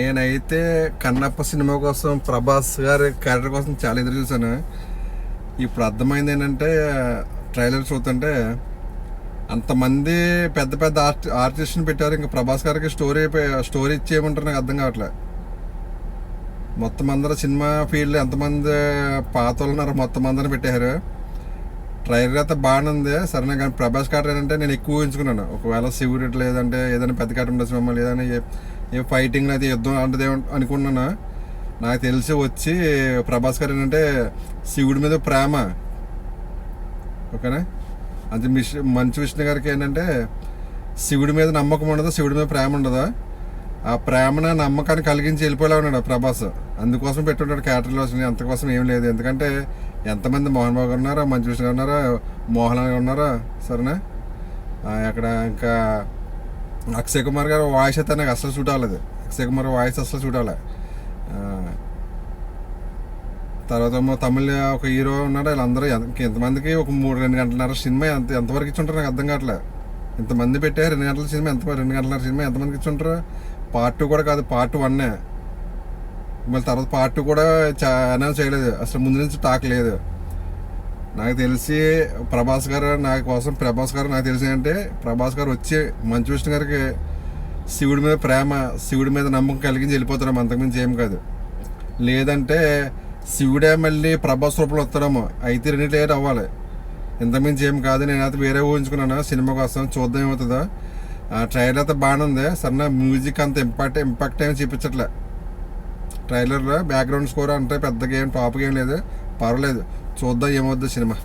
నేనైతే కన్నప్ప సినిమా కోసం ప్రభాస్ గారి క్యారెక్టర్ కోసం చాలా ఎదురు చూశాను. ఇప్పుడు అర్థమైంది ఏంటంటే ట్రైలర్ చూస్తుంటే అంతమంది పెద్ద పెద్ద ఆర్టి ఆర్టిస్ట్ని పెట్టారు. ఇంకా ప్రభాస్ గారికి స్టోరీ స్టోరీ ఇచ్చేయమంటారు నాకు అర్థం కావట్లే. మొత్తం అందరూ సినిమా ఫీల్డ్ ఎంతమంది పాత ఉన్నారు మొత్తం అందరిని పెట్టారు ట్రైలర్ అయితే బాగానే ఉంది. సరే కానీ ప్రభాస్ కాటర్ ఏంటంటే నేను ఎక్కువ ఎంచుకున్నాను ఒకవేళ శివుడు లేదంటే ఏదైనా పెద్ద కాట ఉండొచ్చు మమ్మల్ని ఏదైనా ఏ ఫైటింగ్ అయితే యుద్ధం అంటే అనుకున్నాను? నాకు తెలిసి వచ్చి ప్రభాస్ గారు ఏంటంటే శివుడి మీద ప్రేమ. ఓకేనా? అది మిష్ మంచి విష్ణు గారికి ఏంటంటే శివుడి మీద నమ్మకం ఉండదు? శివుడి మీద ప్రేమ ఉండదు? ఆ ప్రేమన నమ్మకాన్ని కలిగించి వెళ్ళిపోయేలా ఉన్నాడు ప్రభాస్. అందుకోసం పెట్టుంటాడు క్యాటరీలో అంతకోసం ఏం లేదు. ఎందుకంటే ఎంతమంది మోహన్ బాబు గారు ఉన్నారో? మంచి విష్ణు గారు ఉన్నారా? మోహన్ గారు ఉన్నారా? సరేనా? అక్కడ ఇంకా అక్షయ్ కుమార్ గారు వాయిస్ అయితే నాకు అసలు షూట్ అవ్వలేదు అక్షయ్ కుమార్ వాయిస్ అసలు షూట్ అవ్వలే తర్వాత తమిళ ఒక హీరో ఉన్నాడు వీళ్ళందరూ ఎంతమందికి ఒక మూడు రెండు గంటలన్నర సినిమా ఎంత ఎంతవరకు ఇచ్చుంటారు నాకు అర్థం కావట్లేదు ఇంతమంది పెట్టే రెండు గంటల సినిమా ఎంత రెండు గంటల సినిమా ఎంతమందికి ఇచ్చుంటారు? పార్ట్ టూ కూడా కాదు పార్ట్ వన్నే. మళ్ళీ తర్వాత పార్ట్ టూ కూడా అనౌన్స్ చేయలేదు. అసలు ముందు నుంచి టాక్ లేదు. నాకు తెలిసి ప్రభాస్ గారు నా కోసం ప్రభాస్ గారు నాకు తెలిసి అంటే ప్రభాస్ గారు వచ్చి మంచు విష్ణు గారికి శివుడి మీద ప్రేమ శివుడి మీద నమ్మకం కలిగించి వెళ్ళిపోతున్నాం. అంతకుమించి ఏం కాదు. లేదంటే శివుడే మళ్ళీ ప్రభాస్ రూపంలో వస్తాడేమో. అయితే రెండు లేట్ అవ్వాలి. ఇంతకుమించి ఏం కాదు. నేనైతే వేరే ఊహించుకున్నాను సినిమా కోసం చూద్దాం ఏమవుతుందో. ఆ ట్రైలర్ అయితే బాగానే ఉంది. సరే మ్యూజిక్ అంత ఇంపాక్ట్ ఇంపాక్ట్ ఏమి చూపించట్లే. ట్రైలర్లో బ్యాక్గ్రౌండ్ స్కోర్ అంటే పెద్దగా ఏం టాప్గా ఏం లేదు. పర్వాలేదు. చూద్దాం ఏమవుద్ది సినిమా